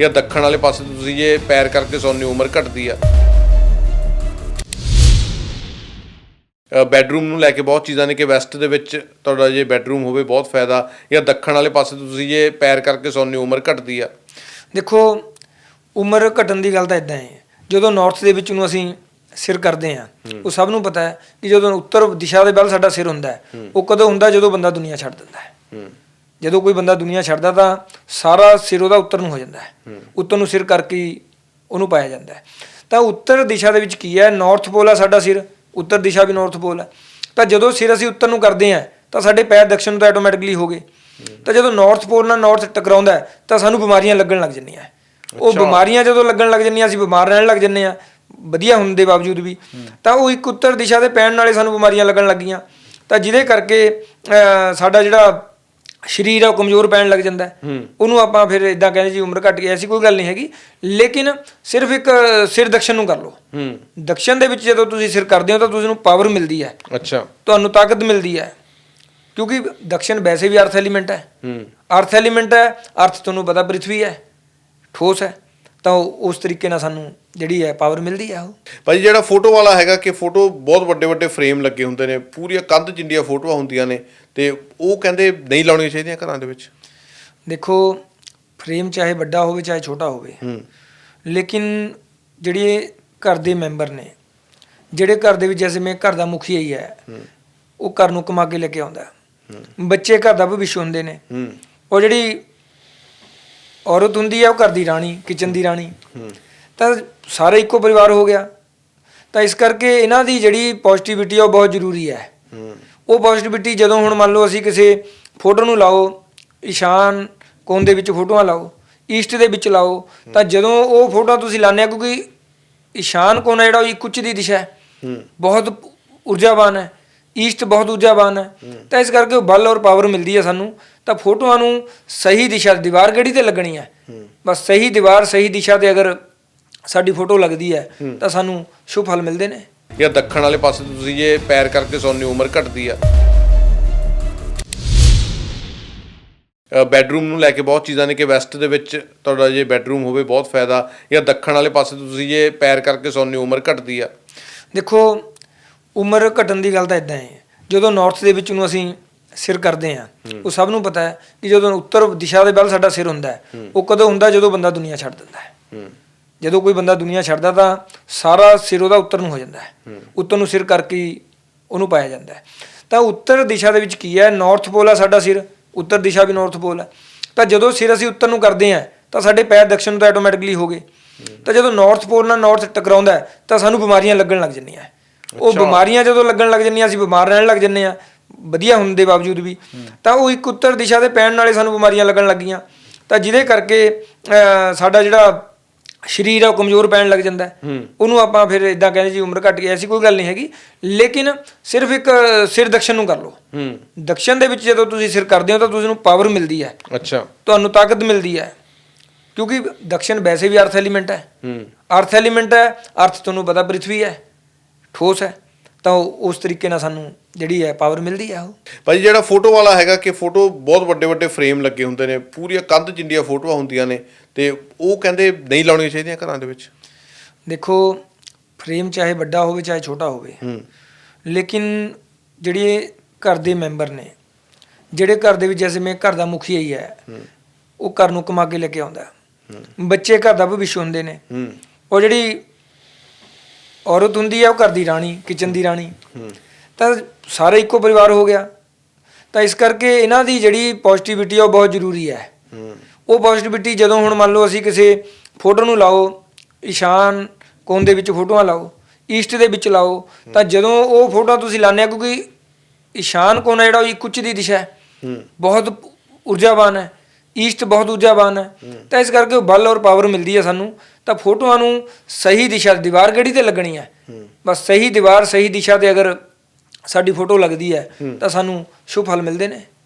ਜਾਂ ਦੱਖਣ ਵਾਲੇ ਪਾਸੇ ਤੁਸੀਂ ਜੇ ਪੈਰ ਕਰਕੇ ਸੌਂਦੇ ਹੋ ਉਮਰ ਘਟਦੀ ਆ। ਬੈੱਡਰੂਮ ਨੂੰ ਲੈ ਕੇ ਬਹੁਤ ਚੀਜ਼ਾਂ ਨੇ ਕਿ ਵੈਸਟ ਦੇ ਵਿੱਚ ਤੁਹਾਡਾ ਜੇ ਬੈੱਡਰੂਮ ਹੋਵੇ ਬਹੁਤ ਫਾਇਦਾ ਜਾਂ ਦੱਖਣ ਵਾਲੇ ਪਾਸੇ ਤੁਸੀਂ ਜੇ ਪੈਰ ਕਰਕੇ ਸੌਂਦੇ ਹੋ ਉਮਰ ਘਟਦੀ ਆ। ਦੇਖੋ ਉਮਰ ਘਟਣ ਦੀ ਗੱਲ ਤਾਂ ਇਦਾਂ ਹੈ। ਜਦੋਂ ਨਾਰਥ ਦੇ ਵਿੱਚ ਨੂੰ ਅਸੀਂ ਸਿਰ ਕਰਦੇ ਆ ਉਹ ਸਭ ਨੂੰ ਪਤਾ ਹੈ ਕਿ ਜਦੋਂ ਉੱਤਰ ਦਿਸ਼ਾ ਦੇ ਵੱਲ ਸਾਡਾ ਸਿਰ ਹੁੰਦਾ ਹੈ ਉਹ ਕਦੋਂ ਹੁੰਦਾ ਜਦੋਂ ਬੰਦਾ ਦੁਨੀਆ ਛੱਡ ਦਿੰਦਾ ਹੂੰ। ਜਦੋਂ ਕੋਈ ਬੰਦਾ ਦੁਨੀਆ ਛੱਡਦਾ ਤਾਂ ਸਾਰਾ ਸਿਰ ਉਹਦਾ ਉੱਤਰ ਨੂੰ ਹੋ ਜਾਂਦਾ ਹੈ। ਉੱਤਰ ਨੂੰ ਸਿਰ ਕਰਕੇ ਉਹਨੂੰ ਪਾਇਆ ਜਾਂਦਾ ਹੈ। ਤਾਂ ਉੱਤਰ ਦਿਸ਼ਾ ਦੇ ਵਿੱਚ ਕੀ ਹੈ? ਨਾਰਥ ਪੋਲ ਹੈ ਸਾਡਾ ਸਿਰ। ਉੱਤਰ ਦਿਸ਼ਾ ਵੀ ਨਾਰਥ ਪੋਲ ਹੈ ਤਾਂ ਜਦੋਂ ਸਿਰ ਅਸੀਂ ਉੱਤਰ ਨੂੰ ਕਰਦੇ ਹਾਂ ਤਾਂ ਸਾਡੇ ਪੈਰ ਦક્ષਿਣ ਨੂੰ ਤਾਂ ਆਟੋਮੈਟਿਕਲੀ ਹੋ ਗਏ। ਤਾਂ ਜਦੋਂ ਨਾਰਥ ਪੋਲ ਨਾਲ ਨਾਰਥ ਟਕਰਾਉਂਦਾ ਤਾਂ ਸਾਨੂੰ ਬਿਮਾਰੀਆਂ ਲੱਗਣ ਲੱਗ ਜਾਂਦੀਆਂ ਉਹ ਬਿਮਾਰੀਆਂ ਜਦੋਂ ਲੱਗਣ ਲੱਗ ਜਾਂਦੀਆਂ ਅਸੀਂ ਬਿਮਾਰ ਰਹਿਣ ਲੱਗ ਜੰਨੇ ਆ ਵਧੀਆ ਹੋਣ ਦੇ ਬਾਵਜੂਦ ਵੀ। ਤਾਂ ਉਹ ਇੱਕ ਉੱਤਰ ਦਿਸ਼ਾ ਦੇ ਪੈਣ ਨਾਲੇ ਸਾਨੂੰ ਬਿਮਾਰੀਆਂ ਲੱਗਣ ਲੱਗੀਆਂ। ਤਾਂ ਜਿਹਦੇ ਕਰਕੇ ਸਾਡਾ ਜਿਹੜਾ ਸਰੀਰ ਆ ਉਹ ਕਮਜ਼ੋਰ ਪੈਣ ਲੱਗ ਜਾਂਦਾ। ਉਹਨੂੰ ਆਪਾਂ ਫਿਰ ਇਦਾਂ ਕਹਿੰਦੇ ਜੀ ਉਮਰ ਘਟ ਗਈ ਐਸੀ ਕੋਈ ਗੱਲ ਨਹੀਂ ਹੈਗੀ। ਲੇਕਿਨ ਸਿਰਫ ਇੱਕ ਸਿਰ ਦਕਸ਼ਨ ਨੂੰ ਕਰ ਲਓ। ਹੂੰ। ਦਕਸ਼ਨ ਦੇ ਵਿੱਚ ਜਦੋਂ ਤੁਸੀਂ ਸਿਰ ਕਰਦੇ ਹੋ ਤਾਂ ਤੁਸੀਂ ਨੂੰ ਪਾਵਰ ਮਿਲਦੀ ਹੈ। ਅੱਛਾ। ਤੁਹਾਨੂੰ ਤਾਕਤ ਮਿਲਦੀ ਹੈ। ਕਿਉਂਕਿ ਦਕਸ਼ਨ ਵੈਸੇ ਵੀ ਅਰਥ ਐਲੀਮੈਂਟ ਹੈ। ਹੂੰ। ਅਰਥ ਐਲੀਮੈਂਟ ਹੈ ਅਰਥ ਤੁਹਾਨੂੰ ਪਤਾ ਪ੍ਰithvi ਹੈ। ਠੋਸ ਹੈ। ਤਾਂ ਉਹ ਉਸ ਤਰੀਕੇ ਨਾਲ ਸਾਨੂੰ ਜਿਹੜੀ ਹੈ ਪਾਵਰ ਮਿਲਦੀ ਹੈ ਉਹ। ਭਾਜੀ ਜਿਹੜਾ ਫੋਟੋ ਵਾਲਾ ਹੈਗਾ ਕਿ ਫੋਟੋ ਬਹੁਤ ਵੱਡੇ ਵੱਡੇ ਫਰੇਮ ਲੱਗੇ ਹੁੰਦੇ ਨੇ ਪੂਰੀਆਂ ਕੰਧ ਜਿੰਡੀਆਂ ਫੋਟੋਆਂ ਹੁੰਦੀਆਂ ਨੇ ਤੇ ਉਹ ਕਹਿੰਦੇ ਨਹੀਂ ਲਾਉਣੀਆਂ ਚਾਹੀਦੀਆਂ ਘਰਾਂ ਦੇ ਵਿੱਚ? ਦੇਖੋ ਫਰੇਮ ਚਾਹੇ ਵੱਡਾ ਹੋਵੇ ਚਾਹੇ ਛੋਟਾ ਹੋਵੇ ਹੂੰ। ਲੇਕਿਨ ਜਿਹੜੇ ਘਰ ਦੇ ਮੈਂਬਰ ਨੇ ਜਿਹੜੇ ਘਰ ਦੇ ਵਿੱਚ ਮੈਂ ਘਰ ਦਾ ਮੁਖੀਆ ਹੀ ਹੈ। ਉਹ ਘਰ ਨੂੰ ਕਮਾ ਕੇ ਲੈ ਕੇ ਆਉਂਦਾ। ਬੱਚੇ ਘਰ ਦਾ ਭਵਿੱਖ ਹੁੰਦੇ ਨੇ। ਹੂੰ। ਉਹ ਜਿਹੜੀ ਔਰਤ ਹੁੰਦੀ ਹੈ ਉਹ ਘਰ ਦੀ ਰਾਣੀ ਕਿਚਨ ਦੀ ਰਾਣੀ। ਤਾਂ ਸਾਰੇ ਇੱਕੋ ਪਰਿਵਾਰ ਹੋ ਗਿਆ। ਤਾਂ ਇਸ ਕਰਕੇ ਇਹਨਾਂ ਦੀ ਜਿਹੜੀ ਪੋਜ਼ਿਟਿਵਿਟੀ ਆ ਉਹ ਬਹੁਤ ਜ਼ਰੂਰੀ ਹੈ। ਉਹ ਪੋਜ਼ਿਟਿਵਿਟੀ ਜਦੋਂ ਹੁਣ ਮੰਨ ਲਓ ਅਸੀਂ ਕਿਸੇ ਫੋਟੋ ਨੂੰ ਲਾਓ ਈਸ਼ਾਨ ਕੋਨ ਦੇ ਵਿੱਚ ਫੋਟੋਆਂ ਲਾਓ ਈਸਟ ਦੇ ਵਿੱਚ ਲਾਓ ਤਾਂ ਜਦੋਂ ਉਹ ਫੋਟੋ ਤੁਸੀਂ ਲਾਉਂਦੇ ਆ ਕਿਉਂਕਿ ਈਸ਼ਾਨ ਕੋਨ ਜਿਹੜਾ ਉਹ ਇੱਕ ਉੱਚ ਦੀ ਦਿਸ਼ਾ ਹੂੰ। ਬਹੁਤ ਊਰਜਾਵਾਨ ਹੈ। ਈਸਟ ਬਹੁਤ ਊਰਜਾਵਾਨ ਹੈ। ਤਾਂ ਇਸ ਕਰਕੇ ਉਹ ਬਲ ਔਰ ਪਾਵਰ ਮਿਲਦੀ ਹੈ ਸਾਨੂੰ। ਤਾਂ ਫੋਟੋਆਂ ਨੂੰ ਸਹੀ ਦਿਸ਼ਾ ਦੀਵਾਰ ਕਿਹੜੀ ਤੇ ਲੱਗਣੀ ਹੈ? ਬਸ ਸਹੀ ਦੀਵਾਰ ਸਹੀ ਦਿਸ਼ਾ ਤੇ ਅਗਰ ਸਾਡੀ ਫੋਟੋ ਲੱਗਦੀ ਹੈ ਤਾਂ ਸਾਨੂੰ ਸ਼ੁਭ ਫਲ ਮਿਲਦੇ ਨੇ। ਜਾਂ ਦੱਖਣ ਵਾਲੇ ਪਾਸੇ ਤੋਂ ਤੁਸੀਂ ਜੇ ਪੈਰ ਕਰਕੇ ਹੋ ਉਮਰ ਘਟਦੀ ਆ। ਬੈੱਡਰੂਮ ਨੂੰ ਲੈ ਕੇ ਬਹੁਤ ਚੀਜ਼ਾਂ ਨੇ ਕਿ ਵੈਸਟ ਦੇ ਵਿੱਚ ਤੁਹਾਡਾ ਜੇ ਬੈੱਡਰੂਮ ਹੋਵੇ ਬਹੁਤ ਫਾਇਦਾ। ਜਾਂ ਦੱਖਣ ਵਾਲੇ ਪਾਸੇ ਤੋਂ ਤੁਸੀਂ ਜੇ ਪੈਰ ਕਰਕੇ ਹੋ ਉਮਰ ਘਟਦੀ ਆ। ਦੇਖੋ ਉਮਰ ਘਟਣ ਦੀ ਗੱਲ ਤਾਂ ਇਦਾਂ ਹੈ। ਜਦੋਂ ਨਾਰਥ ਦੇ ਵਿੱਚ ਨੂੰ ਅਸੀਂ ਸਿਰ ਕਰਦੇ ਆ ਉਹ ਸਭ ਨੂੰ ਪਤਾ ਹੈ ਕਿ ਜਦੋਂ ਉੱਤਰ ਦਿਸ਼ਾ ਦੇ ਵੱਲ ਸਾਡਾ ਸਿਰ ਹੁੰਦਾ ਹੈ ਉਹ ਕਦੋਂ ਹੁੰਦਾ ਜਦੋਂ ਬੰਦਾ ਦੁਨੀਆ ਛੱਡ ਦਿੰਦਾ ਹੈ। ਜਦੋਂ ਕੋਈ ਬੰਦਾ ਦੁਨੀਆ ਛੱਡਦਾ ਤਾਂ ਸਾਰਾ ਸਿਰ ਉਹਦਾ ਉੱਤਰ ਨੂੰ ਹੋ ਜਾਂਦਾ ਹੈ। ਉੱਤਰ ਨੂੰ ਸਿਰ ਕਰਕੇ ਉਹਨੂੰ ਪਾਇਆ ਜਾਂਦਾ ਹੈ। ਤਾਂ ਉੱਤਰ ਦਿਸ਼ਾ ਦੇ ਵਿੱਚ ਕੀ ਹੈ? ਨਾਰਥ ਪੋਲ ਹੈ ਸਾਡਾ ਸਿਰ ਉੱਤਰ ਦਿਸ਼ਾ ਵੀ ਨਾਰਥ ਪੋਲ ਹੈ ਤਾਂ ਜਦੋਂ ਸਿਰ ਅਸੀਂ ਉੱਤਰ ਨੂੰ ਕਰਦੇ ਹਾਂ ਤਾਂ ਸਾਡੇ ਪੈਰ ਦક્ષਿਣ ਨੂੰ ਤਾਂ ਆਟੋਮੈਟਿਕਲੀ ਹੋ ਗਏ। ਤਾਂ ਜਦੋਂ ਨਾਰਥ ਪੋਲ ਨਾਲ ਨਾਰਥ ਟਕਰਾਉਂਦਾ ਤਾਂ ਸਾਨੂੰ ਬਿਮਾਰੀਆਂ ਲੱਗਣ ਲੱਗ ਜਾਂਦੀਆਂ ਉਹ ਬਿਮਾਰੀਆਂ ਜਦੋਂ ਲੱਗਣ ਲੱਗ ਜਾਂਦੀਆਂ ਅਸੀਂ ਬਿਮਾਰ ਰਹਿਣ ਲੱਗ ਜੰਨੇ ਆ ਵਧੀਆ ਹੋਣ ਦੇ ਬਾਵਜੂਦ ਵੀ। ਤਾਂ ਉਹ ਇੱਕ ਉੱਤਰ ਦਿਸ਼ਾ ਦੇ ਪੈਣ ਨਾਲੇ ਸਾਨੂੰ ਬਿਮਾਰੀਆਂ ਲੱਗਣ ਲੱਗੀਆਂ। ਤਾਂ ਜਿਹਦੇ ਕਰਕੇ ਸਾਡਾ ਜਿਹੜਾ ਸਰੀਰ ਆ ਉਹ ਕਮਜ਼ੋਰ ਪੈਣ ਲੱਗ ਜਾਂਦਾ। ਉਹਨੂੰ ਆਪਾਂ ਫਿਰ ਇਦਾਂ ਕਹਿੰਦੇ ਜੀ ਉਮਰ ਘਟ ਗਈ ਐਸੀ ਕੋਈ ਗੱਲ ਨਹੀਂ ਹੈਗੀ। ਲੇਕਿਨ ਸਿਰਫ ਇੱਕ ਸਿਰ ਦਕਸ਼ਨ ਨੂੰ ਕਰ ਲਓ। ਹੂੰ। ਦਕਸ਼ਨ ਦੇ ਵਿੱਚ ਜਦੋਂ ਤੁਸੀਂ ਸਿਰ ਕਰਦੇ ਹੋ ਤਾਂ ਤੁਸੀਂ ਨੂੰ ਪਾਵਰ ਮਿਲਦੀ ਹੈ। ਅੱਛਾ। ਤੁਹਾਨੂੰ ਤਾਕਤ ਮਿਲਦੀ ਹੈ। ਕਿਉਂਕਿ ਦਕਸ਼ਨ ਵੈਸੇ ਵੀ ਅਰਥ ਐਲੀਮੈਂਟ ਹੈ। ਹੂੰ। ਅਰਥ ਐਲੀਮੈਂਟ ਹੈ ਅਰਥ ਤੁਹਾਨੂੰ ਪਤਾ ਪ੍ਰithvi ਹੈ। ਠੋਸ ਹੈ ਤਾਂ ਉਹ ਉਸ ਤਰੀਕੇ ਨਾਲ ਸਾਨੂੰ ਜਿਹੜੀ ਹੈ ਪਾਵਰ ਮਿਲਦੀ ਹੈ ਉਹ। ਭਾਜੀ ਜਿਹੜਾ ਫੋਟੋ ਵਾਲਾ ਹੈਗਾ ਕਿ ਫੋਟੋ ਬਹੁਤ ਵੱਡੇ ਵੱਡੇ ਫਰੇਮ ਲੱਗੇ ਹੁੰਦੇ ਨੇ ਪੂਰੀਆਂ ਕੰਧ ਜਿੰਡੀਆਂ ਫੋਟੋਆਂ ਹੁੰਦੀਆਂ ਨੇ ਤੇ ਉਹ ਕਹਿੰਦੇ ਨਹੀਂ ਲਾਉਣੀਆਂ ਚਾਹੀਦੀਆਂ ਘਰਾਂ ਦੇ ਵਿੱਚ? ਦੇਖੋ ਫਰੇਮ ਚਾਹੇ ਵੱਡਾ ਹੋਵੇ ਚਾਹੇ ਛੋਟਾ ਹੋਵੇ ਹੂੰ। ਲੇਕਿਨ ਜਿਹੜੇ ਘਰ ਦੇ ਮੈਂਬਰ ਨੇ ਜਿਹੜੇ ਘਰ ਦੇ ਵਿੱਚ ਮੈਂ ਘਰ ਦਾ ਮੁਖੀਆ ਹੀ ਹੈ। ਉਹ ਘਰ ਨੂੰ ਕਮਾ ਕੇ ਲੈ ਕੇ ਆਉਂਦਾ। ਬੱਚੇ ਘਰ ਦਾ ਭਵਿੱਖ ਹੁੰਦੇ ਨੇ। ਉਹ ਜਿਹੜੀ ਔਰਤ ਹੁੰਦੀ ਹੈ ਉਹ ਘਰ ਦੀ ਰਾਣੀ ਕਿਚਨ ਦੀ ਰਾਣੀ। ਤਾਂ ਸਾਰੇ ਇੱਕੋ ਪਰਿਵਾਰ ਹੋ ਗਿਆ। ਤਾਂ ਇਸ ਕਰਕੇ ਇਹਨਾਂ ਦੀ ਜਿਹੜੀ ਪੋਜ਼ਿਟਿਵਿਟੀ ਆ ਉਹ ਬਹੁਤ ਜ਼ਰੂਰੀ ਹੈ। ਉਹ ਪੋਜ਼ਿਟਿਵਿਟੀ ਜਦੋਂ ਹੁਣ ਮੰਨ ਲਓ ਅਸੀਂ ਕਿਸੇ ਫੋਟੋ ਨੂੰ ਲਾਓ ਈਸ਼ਾਨ ਕੋਨ ਦੇ ਵਿੱਚ ਫੋਟੋਆਂ ਲਾਓ ਈਸਟ ਦੇ ਵਿੱਚ ਲਾਓ ਤਾਂ ਜਦੋਂ ਉਹ ਫੋਟੋ ਤੁਸੀਂ ਲਾਉਂਦੇ ਆ ਕਿਉਂਕਿ ਈਸ਼ਾਨ ਕੋਨ ਜਿਹੜਾ ਉਹ ਇੱਕ ਉੱਚ ਦੀ ਦਿਸ਼ਾ ਹੂੰ। ਬਹੁਤ ਊਰਜਾਵਾਨ ਹੈ। ਈਸਟ ਬਹੁਤ ਊਰਜਾਵਾਨ ਹੈ। ਤਾਂ ਇਸ ਕਰਕੇ ਉਹ ਬਲ ਔਰ ਪਾਵਰ ਮਿਲਦੀ ਹੈ ਸਾਨੂੰ। ਤਾਂ ਫੋਟੋਆਂ ਨੂੰ ਸਹੀ ਦਿਸ਼ਾ ਦੀਵਾਰ ਕਿਹੜੀ ਤੇ ਲੱਗਣੀ ਹੈ? ਬਸ ਸਹੀ ਦੀਵਾਰ ਸਹੀ ਦਿਸ਼ਾ ਤੇ ਅਗਰ ਸਾਡੀ ਫੋਟੋ ਲੱਗਦੀ ਹੈ। ਤਾਂ ਸਾਨੂੰ ਸ਼ੁਭ ਫਲ ਮਿਲਦੇ ਨੇ।